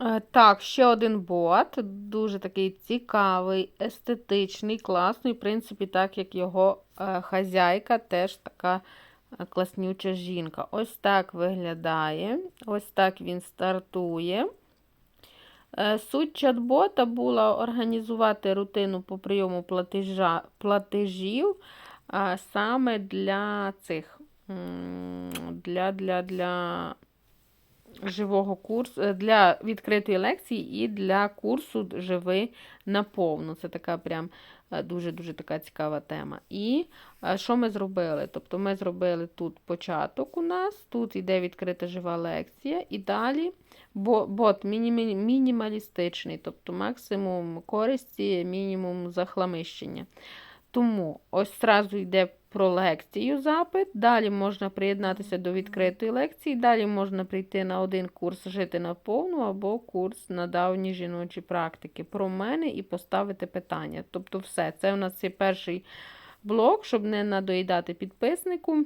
Е, Так, ще один бот. Дуже такий цікавий, естетичний, класний. В принципі, так як його е, хазяйка, теж така е, класнюча жінка. Ось так виглядає. Ось так він стартує. Суть чат-бота була організувати рутину по прийому платежа, платежів саме для цих для, для, для живого курсу, е, для відкритої лекції і для курсу Живи наповну. Це така прям е, дуже-дуже така цікава тема. І е, що ми зробили? Тобто ми зробили тут початок у нас, тут йде відкрита жива лекція, і далі бот мінімалістичний, тобто максимум користі, мінімум захламищення. Тому ось зразу йде про лекцію запит, далі можна приєднатися до відкритої лекції, далі можна прийти на один курс жити наповну або курс на давні жіночі практики про мене і поставити питання. Тобто, все, це у нас є перший блок, щоб не надоїдати підписнику.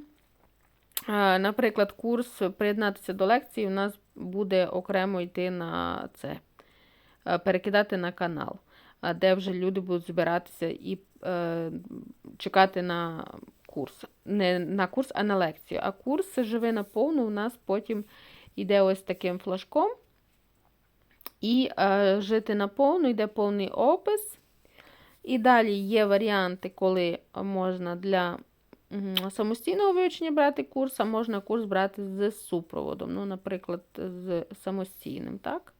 Е, Наприклад, курс приєднатися до лекції у нас буде окремо йти на це, е, перекидати на канал, е, де вже люди будуть збиратися і чекати на курс. Не на курс, а на лекцію. А курс живи наповну у нас потім йде ось таким флажком. І е, жити наповну йде повний опис. І далі є варіанти, коли можна для самостійного вивчення брати курс, а можна курс брати з супроводом. Ну, наприклад, з самостійним. так?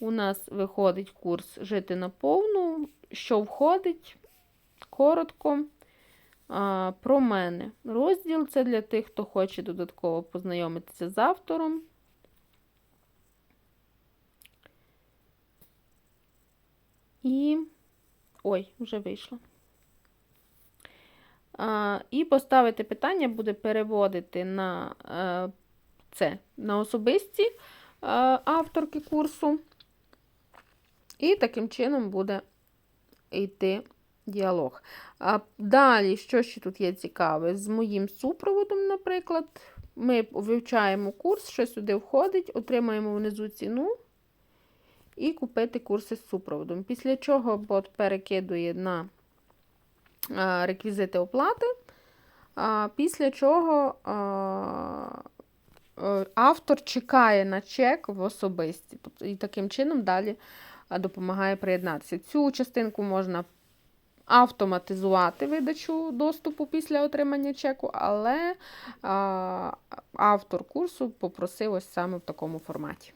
У нас виходить курс Жити наповну, що входить коротко. А, Про мене. Розділ це для тих, хто хоче додатково познайомитися з автором. І. Ой, вже вийшло. А, І поставити питання буде переводити на е, це, на особисті е, авторки курсу. І таким чином буде йти діалог. А далі, що ще тут є цікаве? З моїм супроводом, наприклад, ми вивчаємо курс, що сюди входить, отримаємо внизу ціну і купити курси з супроводом. Після чого бот перекидує на реквізити оплати, після чого е, автор чекає на чек в особисті. Тобто, і таким чином далі допомагає приєднатися. Цю частинку можна автоматизувати видачу доступу після отримання чеку, але автор курсу попросив ось саме в такому форматі.